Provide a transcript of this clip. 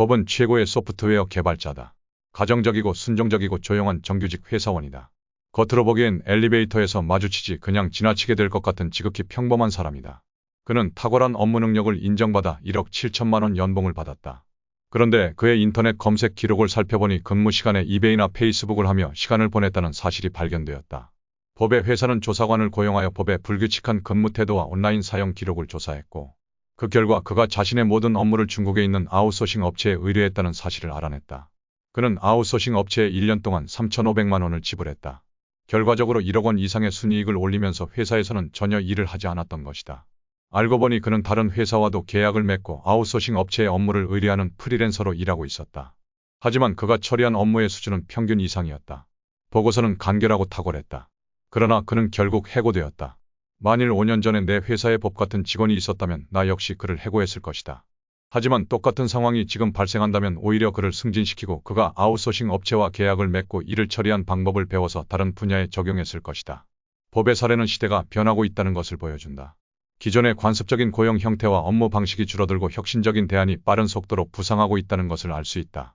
법은 최고의 소프트웨어 개발자다. 가정적이고 순종적이고 조용한 정규직 회사원이다. 겉으로 보기엔 엘리베이터에서 마주치지 그냥 지나치게 될 것 같은 지극히 평범한 사람이다. 그는 탁월한 업무 능력을 인정받아 1억 7천만 원 연봉을 받았다. 그런데 그의 인터넷 검색 기록을 살펴보니 근무 시간에 이베이나 페이스북을 하며 시간을 보냈다는 사실이 발견되었다. 법의 회사는 조사관을 고용하여 법의 불규칙한 근무 태도와 온라인 사용 기록을 조사했고 그 결과 그가 자신의 모든 업무를 중국에 있는 아웃소싱 업체에 의뢰했다는 사실을 알아냈다. 그는 아웃소싱 업체에 1년 동안 3,500만 원을 지불했다. 결과적으로 1억 원 이상의 순이익을 올리면서 회사에서는 전혀 일을 하지 않았던 것이다. 알고 보니 그는 다른 회사와도 계약을 맺고 아웃소싱 업체에 업무를 의뢰하는 프리랜서로 일하고 있었다. 하지만 그가 처리한 업무의 수준은 평균 이상이었다. 보고서는 간결하고 탁월했다. 그러나 그는 결국 해고되었다. 만일 5년 전에 내 회사에 법 같은 직원이 있었다면 나 역시 그를 해고했을 것이다. 하지만 똑같은 상황이 지금 발생한다면 오히려 그를 승진시키고 그가 아웃소싱 업체와 계약을 맺고 이를 처리한 방법을 배워서 다른 분야에 적용했을 것이다. 법의 사례는 시대가 변하고 있다는 것을 보여준다. 기존의 관습적인 고용 형태와 업무 방식이 줄어들고 혁신적인 대안이 빠른 속도로 부상하고 있다는 것을 알 수 있다.